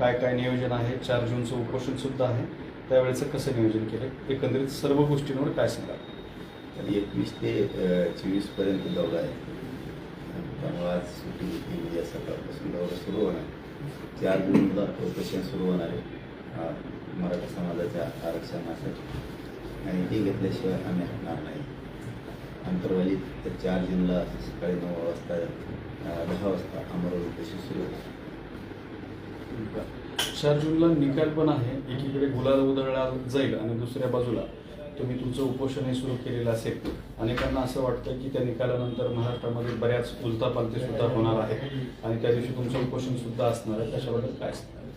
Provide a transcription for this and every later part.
काय काय नियोजन आहे? चार जूनचं उपोषण सुद्धा आहे. त्यावेळेचं कसं नियोजन केलं? एकंदरीत सर्व गोष्टींवर काय सांगा तर एकवीस ते चोवीसपर्यंत दौरा आहे. त्यामुळे आज सुट्टी घेतली म्हणजे उद्या सकाळपासून दौरा सुरू होणार. चार जूनला उपोषण सुरू होणार आहे. मराठा समाजाच्या आरक्षणासाठी. आणि ते घेतल्याशिवाय आम्ही हटणार नाही. अंतरवालीत चार जूनला सकाळी नऊ वाजता दहा वाजता अमरावती सुरू होतो चार जूनला निकाल पण आहे. एकीकडे गुलाल उधळला जाईल आणि दुसऱ्या बाजूला तुम्ही तुमचं उपोषण हे सुरू केलेलं असेल. अनेकांना असं वाटतं की त्या निकालानंतर महाराष्ट्रामध्ये बऱ्याच उलथापालथी सुद्धा होणार आहे आणि त्या दिवशी तुमचं उपोषण सुद्धा असणार आहे. त्याच्याबद्दल काय?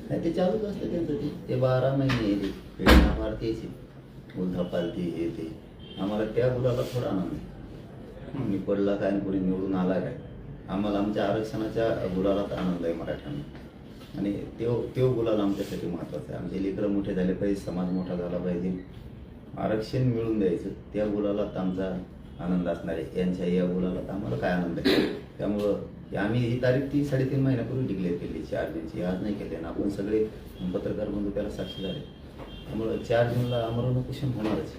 नाही ते चालूच असतं त्यांचं ते. ते बारा महिने येते. आम्हाला तेच उलधा पालती हे ते आम्हाला त्या गुलाला थोडा आनंद आहे. मी पडला काय आणि कोणी निवडून आला काय? आम्हाला आमच्या आरक्षणाच्या गुलालात आनंद आहे मराठ्यांना. आणि तो तो गुलाल आमच्यासाठी महत्त्वाचा आहे. आमचे लेकरं मोठे झाले पाहिजे समाज मोठा झाला पाहिजे. आरक्षण मिळून द्यायचं त्या गुलालात आमचा आनंद असणार आहे. यांच्या या गुलालात आम्हाला काय आनंद आहे? त्यामुळं आम्ही ही तारीख ती साडेतीन महिन्यापूर्वी डिक्लेअर केली चार जूनची आज नाही केली आणि आपण सगळे पत्रकार बंधू त्याला साक्षी झाले. त्यामुळं चार जूनला आमरण उपोषण होणारच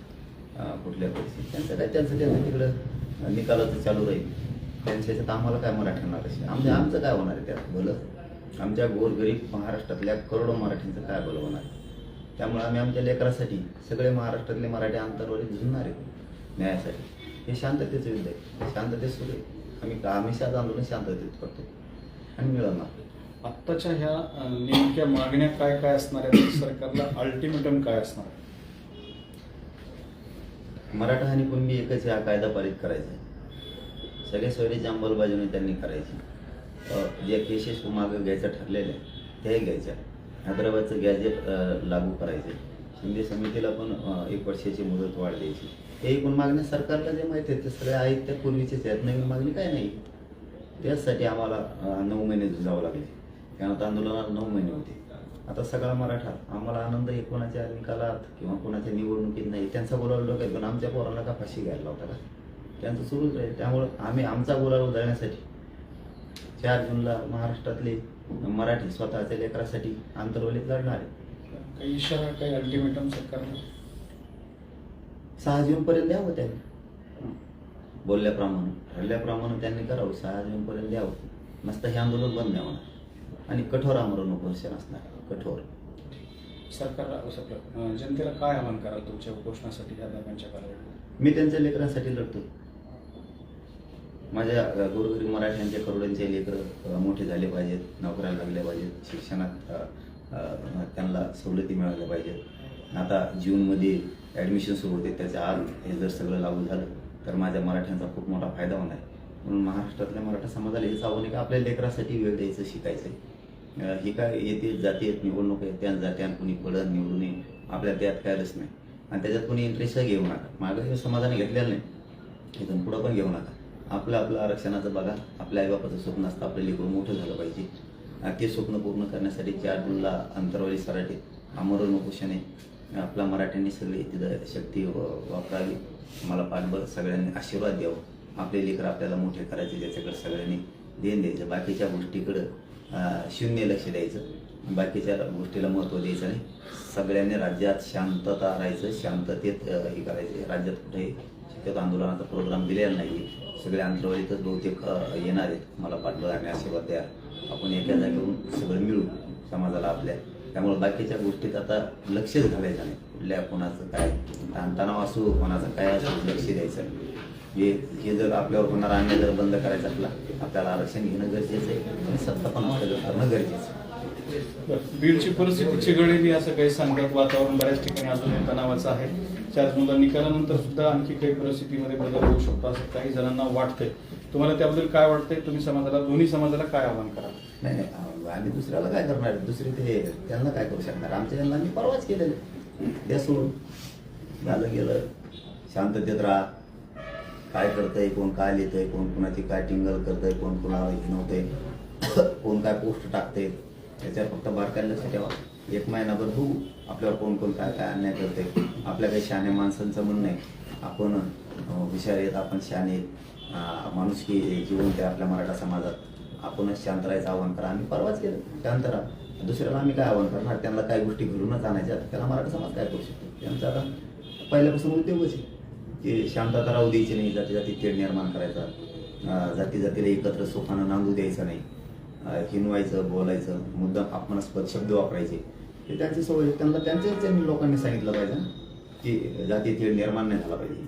कुठल्या परिस्थितीत. त्यांचं काय त्यांचं त्यांचं तिकडं? निकालाचं चालू राहील. त्यांच्या ह्याच्यात आम्हाला काय मराठ्यांना आरक्षण आमचं आमचं काय होणार आहे त्यात? भलं? आमच्या गोरगरीब महाराष्ट्रातल्या करोडो मराठींचं काय भलं होणार आहे? त्यामुळे आम्ही आमच्या लेकरासाठी सगळे महाराष्ट्रातले मराठी आंतरवाली झुंजणार आहेत न्यायासाठी. हे शांततेचं युद्ध आहे. शांततेत सुरू आहे. आम्ही हमेशाच आंदोलन शांततेत करतो. आणि मिळवणार. आत्ताच्या ह्या नेमक्या मागण्या काय काय असणार आहेत? सरकारला अल्टिमेटम काय असणार आहे? मराठा आणि कुणबी एकच हा कायदा पारित करायचा आहे. सगळ्या सोयरीची अंमलबजावणी त्यांनी करायची. ज्या जे केसेस मागं घ्यायचं ठरलेलं आहे त्याही घ्यायच्या हैदराबादचं गॅजेट लागू करायचे शिंदे समितीला पण एक वर्षाची मुदत वाढ द्यायची हे एकूण मागण्या सरकारला जे माहिती आहेत ते सगळे आहेत त्या पूर्वीचेच आहेत. नवीन मागणी काय नाही. त्याचसाठी आम्हाला नऊ महिने जावं लागले कारण आंदोलनात आंदोलनाला नऊ महिने होते. आता सगळा मराठा आम्हाला आनंद आहे कोणाच्या निकालात किंवा कोणाच्या निवडणुकीत नाही त्यांचा बोलावलं आहेत पण आमच्या पोरांना का फाशी घ्यायला होता का? त्यांचं सुरूच राहील. त्यामुळं आम्ही आमचा बोलावला उधळण्यासाठी चार जूनला महाराष्ट्रातले मराठी स्वतःच्या लेकरासाठी आंतरवलीत लढणार आहे. काही इशारा काही अल्टिमेटम सरकारला? सहा जूनपर्यंत द्यावं त्यांनी. बोलल्याप्रमाणे ठरल्याप्रमाणे त्यांनी करावं सहा जूनपर्यंत द्यावं. नसतं हे आंदोलन बंद नाही होणार. आणि कठोर आमरण उपोषण असणार कठोर. सरकारला जनतेला काय आवाहन कराल तुमच्या उपोषणासाठी या दरम्यानच्या कालावधीत मी त्यांच्या लेकरांसाठी लढतो माझ्या गुरुगरी मराठ्यांच्या करोडांचे लेकरं मोठे झाले पाहिजेत नोकऱ्याला लागले पाहिजेत शिक्षणात त्यांना सवलती मिळाल्या पाहिजेत. आता जूनमध्ये ॲडमिशन सुरू होते त्याच्या आज हे जर सगळं लागू झालं तर माझ्या मराठ्यांचा खूप मोठा फायदा होणार आहे. म्हणून महाराष्ट्रातल्या मराठा समाजाला हेच आव्हान आहे की आपल्या लेकरासाठी वेळ द्यायचं शिकायचं आहे. हे काय येते जाती आहेत निवडणूक आहे त्या जात्यान कुणी पडत निवडून ये आपल्या त्यात काय नाही. आणि त्याच्यात कोणी इंटरेस्टही घेऊ नका. मागं हे समाजाने घेतलेलं नाही. इथून पुढं पण घेऊ नका. आपलं आपलं आरक्षणाचं बघा. आपल्या आईबापाचं स्वप्न असतं आपलं लेकरू मोठं झालं पाहिजे. ते स्वप्न पूर्ण करण्यासाठी चार जूनला अंतरवाली सराटे. अमरण उपोषणे आपला आपल्या मराठ्यांनी सगळी तिथं शक्ती व- वापरावी. मला पाठबळ सगळ्यांनी आशीर्वाद द्यावं. आपले लेकर आपल्याला मोठे करायचे त्याच्याकडे सगळ्यांनी देण द्यायचं. बाकीच्या गोष्टीकडं शून्य लक्ष द्यायचं. बाकीच्या गोष्टीला महत्त्व द्यायचं नाही. सगळ्यांनी राज्यात शांतता राहायचं. शांततेत हे करायचं. राज्यात कुठेही त्यात आंदोलनाचा प्रोग्राम दिलेला नाही सगळे आंतरवालीतच बहुतेक येणार आहेत. मला पाठबळ आणि आशीर्वाद द्या. आपण एका जागेवरून सगळं मिळू समाजाला आपल्या. त्यामुळे बाकीच्या गोष्टीत आता लक्षच घालायचं नाही. कुठल्या कोणाचं काय ताणतणाव असू कोणाचं काय असो लक्ष द्यायचं हे हे जर आपल्यावर होणारा अन्याय जर बंद करायचा आपला आपल्याला आरक्षण घेणं गरजेचं आहे. आणि सत्ता पण आपल्याला करणं गरजेचं आहे. बीडची परिस्थिती चिघळलेली असं काही सांगतात. वातावरण बऱ्याच ठिकाणी अजूनही तणावाचं आहे. चार जूनला निकालानंतर सुद्धा आणखी काही परिस्थितीमध्ये बदल होऊ शकतो असं काही जणांना वाटतंय. तुम्हाला त्याबद्दल काय वाटतंय? तुम्ही समाजाला दोन्ही समाजाला काय आवाहन कराल? नाही नाही. आम्ही दुसऱ्याला काय करणार दुसरे ते त्यांना काय करू शकणार? आमच्या यांना आम्ही परवाच केलेलं द्या सोडून. झालं गेलं. शांततेत राहा. काय करतंय कोण काय लिहितंय कोण कुणाची काय टिंगल करतंय कोण कुणाला हिनवतंय कोण काय पोस्ट टाकते त्याच्यावर फक्त बारकाईला लक्ष ठेवा एक महिनाभर होऊ आपल्यावर कोण कोण काय काय अन्याय करते आपल्या काही शहाण्या माणसांचं म्हणणं आहे आपण अं, हुशार आहेत आपण शहाणे आहेत. अं, जीवन ते आपल्या मराठा समाजात. आपणच शांत राहायचं आव्हान करा. आम्ही परवाच केलं शांत राहा. दुसऱ्याला आम्ही काय आव्हान करणार? त्यांना काय गोष्टी घडूनच आणायच्या त्याला मराठा समाज काय करू शकतो? त्यांचा आता पहिल्यापासून उद्योगच आहे. की शांतता राहू द्यायची नाही. जाती जाती तेढ निर्माण करायचा. जाती जातीला एकत्र सुखानं नांदू द्यायचं नाही. हिनवायचं बोलायचं मुद्दाम अपमानास्पद शब्द वापरायचे. हे त्यांची सवय. त्यांना त्यांच्याच त्यांनी लोकांनी सांगितलं पाहिजे. ना की जाती तेढ निर्माण नाही झाला पाहिजे.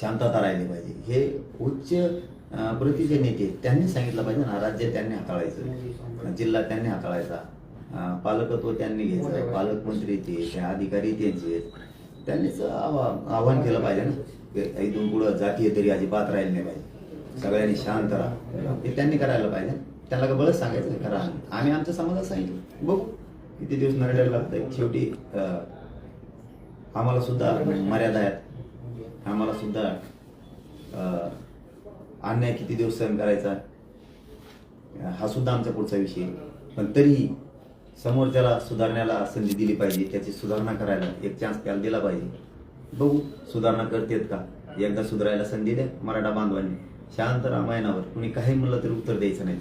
शांतता राहिली पाहिजे. हे उच्च प्रतीचे नेते. त्यांनी सांगितलं पाहिजे ना राज्य त्यांनी हाताळायचं. जिल्हा त्यांनी हाताळायचा. पालकत्व त्यांनी घ्यायचं. पालकमंत्री ते अधिकारी त्यांचे आहेत. त्यांनीच आवा- आवाहन केलं पाहिजे ना. इथून पुढं जातीय तरी अजिबात राहिली नाही पाहिजे. सगळ्यांनी शांत राहा. हे त्यांनी करायला पाहिजे. त्याला का बळच सांगायचं करा. आम्ही आमचं आमच्या समाजात सांगितलं. बघू. किती दिवस नरडायला लागतंय? शेवटी अं, आम्हाला सुद्धा मर्यादा आहेत. आम्हाला सुद्धा अं, अन्याय किती दिवस सहन करायचा? हा सुद्धा आमचा पुढचा विषय पण तरीही समोर त्याला सुधारण्याला संधी दिली पाहिजे त्याची सुधारणा करायला एक चान्स त्याला दिला पाहिजे. बघू सुधारणा करतेत का? एकदा सुधारायला संधी द्या मराठा बांधवांनी. शांत रामायणावर कुणी काही म्हणलं तरी उत्तर द्यायचं नाही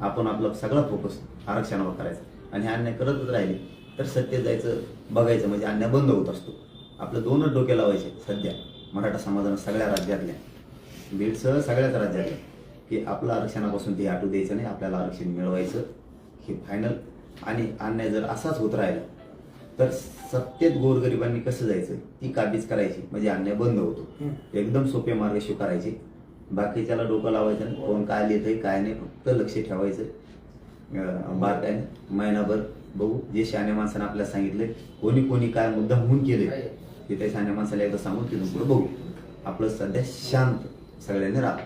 आपण आपला सगळा फोकस आरक्षणावर करायचा. आणि अन्याय करतच राहिले तर सत्य जायचं बघायचं म्हणजे अन्याय बंद होत असतो. आपलं दोनच डोके लावायचे सध्या. मराठा समाजानं सगळ्या राज्यातल्या. बीडसह सगळ्याच राज्यातल्या. की आपलं आरक्षणापासून ते हटू द्यायचं नाही आपल्याला आरक्षण मिळवायचं. हे फायनल आणि अन्याय जर असाच होत राहिला तर सत्तेत गोरगरिबांनी कसं जायचं? ती काबीज करायची म्हणजे अन्याय बंद होतो. एकदम सोपे मार्ग स्वीकारायचे. बाकीच्याला डोकं लावायचं नाही. कोण काय लिहितंय काय नाही फक्त लक्ष ठेवायचं. बारकाईने महिनाभर बघू. जे शहाण्या माणसाने आपल्याला सांगितले कोणी कोणी काय मुद्दा होऊन केले ते त्या शहाण्या माणसाला एकदा सांगून तिथून पुढे बघू. आपलं सध्या शांत सगळ्यांनी राहा.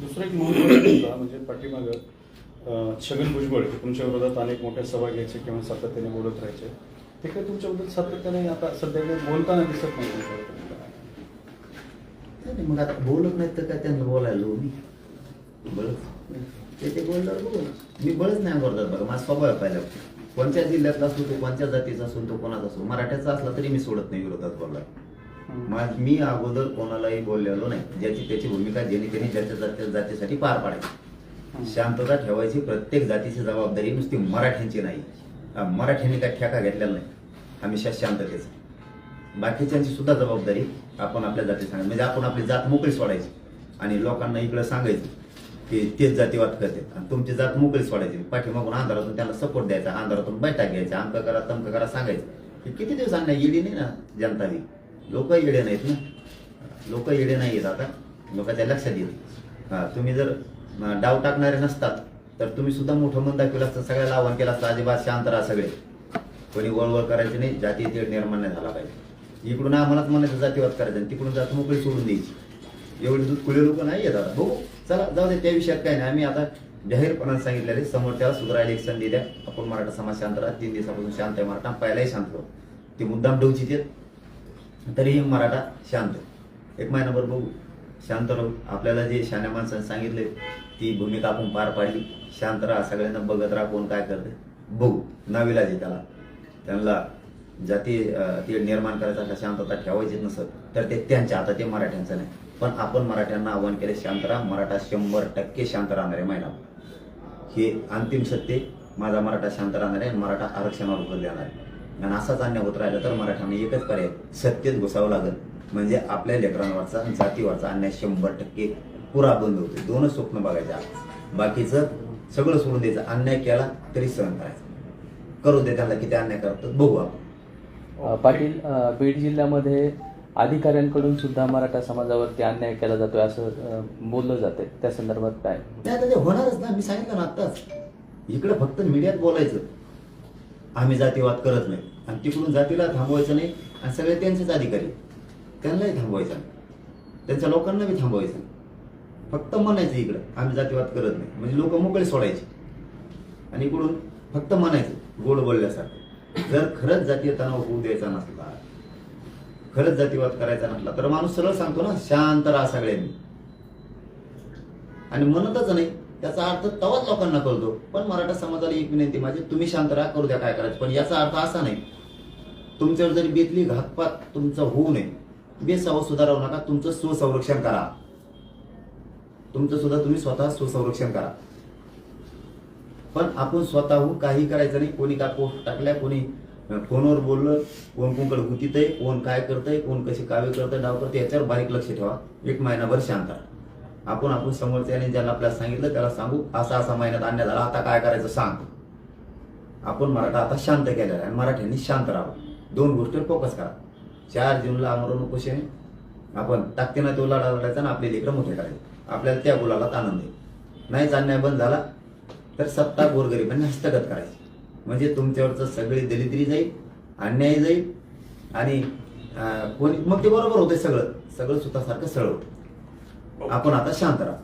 दुसरा एक महत्त्वाचा मुद्दा म्हणजे पाठीमागं छगन भुजबळ हे तुमच्या विरोधात अनेक मोठ्या सभा घ्यायचे किंवा सातत्याने बोलत राहायचे. ते काही तुमच्याबद्दल सातत्याने आता सध्या बोलताना दिसत नाही नाही, मग आता बोलत नाहीत तर काय त्यांना बोलायला मी? बळच ते ते बघू ना. मी बळच नाही बोलतात बघा माझा स्वभाव आहे पहिला. कोणत्या जिल्ह्यातला असो तो कोणत्या जातीचा असो तो कोणाचा असो मराठ्याचा असला तरी मी सोडत नाही विरोधात बोलला मा- मी अगोदर कोणालाही बोललेलो नाही. ज्याची त्याची भूमिका ज्याने त्याने ज्याच्या जाती जातीसाठी पार पाडायची. शांतता ठेवायची प्रत्येक जातीची जबाबदारी नुसती मराठ्यांची नाही. मराठ्यांनी काय ठेका घेतलेला नाही. हमेशा शांततेचा. बाकीच्यांची सुद्धा जबाबदारी आपण आपल्या जाती सांगायचं म्हणजे आपण आपली जात मोकळी सोडायची. आणि लोकांना इकडं सांगायचं की तेच जातीवाद करते. आणि तुमची जात मोकळी सोडायची. पाठीमागून अंधारातून त्यांना सपोर्ट द्यायचा. अंधारातून बैठक घ्यायचा. अंक करा तमकं करा सांगायचं. की किती दिवस येडी नाही ना जनता बी लोक येडे नाहीत ना. लोक येडे नाही आहेत आता लोकांच्या लक्षात येते हा, तुम्ही जर डाव टाकणारे नसतात तर तुम्ही सुद्धा मोठं मन दाखवलं असतं सगळ्याला आव्हान केलं असतं. अजिबात शांत राहा सगळे. कोणी वळवळ करायची नाही. जाती तेढ निर्माण नाही झाला पाहिजे. इकडून आम्हालाच म्हणायचं जातीवाद करायचं आणि तिकडून जात मोकळी सोडून द्यायची. एवढे दूध कुळे लोक नाही येतात आता. बघू. चला जाऊ दे त्या विषयात काय नाही. आम्ही आता जाहीरपणाने सांगितलेले समोर त्याला सुधारायला एक संधी द्या. आपण मराठा समाज शांत राहा. तीन दिवसापासून शांत आहे मराठा. पहिलाही शांत राहू. ते मुद्दाम डोची देत तरीही मराठा शांत एक महिनाभर बघू. शांत राहू. आपल्याला जे शाण्या माणसाने सांगितले ती भूमिका आपण पार पाडली. शांत राहा. सगळ्यांना बघत राहा कोण काय करते बघू. नाविलाज जे त्याला त्यांना जाती ती ते निर्माण करायचा का शांतता ठेवायचीच नसत. तर ते त्यांच्या आता ते मराठ्यांचं नाही. पण आपण मराठ्यांना आव्हान केले शांत राहा. मराठा शंभर टक्के शांत राहणार आहे महिला. हे अंतिम सत्य माझा मराठा शांत राहणार आहे आणि मराठा आरक्षणावर भर देणार आहे. आणि असाच अन्याय होत राहिला तर मराठ्यांना एकच पर्याय सत्यच घुसावं लागेल. म्हणजे आपल्या लेकरांवरचा आणि जातीवरचा अन्याय शंभर टक्के पुरा बंद होतो दोनच स्वप्न बघायचे बाकीचं सगळं सोडून द्यायचं. अन्याय केला तरी सहन करायचं. करू दे त्यांना किती अन्याय करतो बघू आपण. पाटील बीड जिल्ह्यामध्ये अधिकाऱ्यांकडून सुद्धा मराठा समाजावरती अन्याय केला जातोय असं बोललं जाते त्या संदर्भात काय? नाही आता ते होणारच ना. मी सांगितलं ना आत्ताच. इकडे फक्त मीडियात बोलायचं. आम्ही जातीवाद करत नाही. आणि तिकडून जातीला थांबवायचं नाही. आणि सगळे त्यांचेच अधिकारी. त्यांनाही थांबवायचं. त्यांच्या लोकांना बी थांबवायचं. फक्त म्हणायचं इकडं. आम्ही जातीवाद करत नाही. म्हणजे लोक मोकळे सोडायचे. आणि इकडून फक्त म्हणायचं. गोड बोलल्यासारखं. जर खरंच जातीय तणाव होऊ द्यायचा नसला खरंच जातीवाद करायचा नसला तर माणूस सरळ सांगतो ना शांत राहा सगळ्यांनी. आणि म्हणतच नाही त्याचा अर्थ तवाच लोकांना कळतो. पण मराठा समाजाला एक विनंती माझी तुम्ही शांत राहा करू द्या काय करायचं. पण याचा अर्थ असा नाही. तुमच्यावर जरी बेतली घातपात तुमचा होऊ नये बेसावं सुधारावू नका तुमचं स्वसंरक्षण करा. तुमचं सुद्धा तुम्ही स्वतः स्वसंरक्षण करा. पण आपण स्वतःहून काही करायचं नाही. कोणी का पोस्ट टाकल्या कोणी फोनवर बोललं कोण कोणकडे गुतीत आहे कोण काय करतंय कोण कसे कावे करतंय डाव करतंय याच्यावर बारीक लक्ष ठेवा. एक महिनाभर शांत राहा. आपण आपण समोरच्याने ज्यांना आपल्याला सांगितलं त्याला सांगू असा असा महिन्यात आणण्यात झाला आता काय करायचं सांग. आपण मराठा आता शांत केलेला आहे आणि मराठ्यांनी शांत राहावं. दोन गोष्टीवर फोकस करा. चार जूनला आमरण उपोषण आपण ताकदीनं तो लढा लढायचा आणि आपले लेकरं मोठे करायचे. आपल्याला त्या गुलालात आनंद आहे. नाहीच अन्याय बंद झाला तर सत्ता गोरगरिबांनी हस्तगत करायची. म्हणजे तुमच्यावरचं सगळी दलितरी जाईल अन्याय जाईल आणि कोणी मग ते बरोबर होते सगळं. सगळं स्वतःसारखं सरळ होतं आपण आता शांत राहा.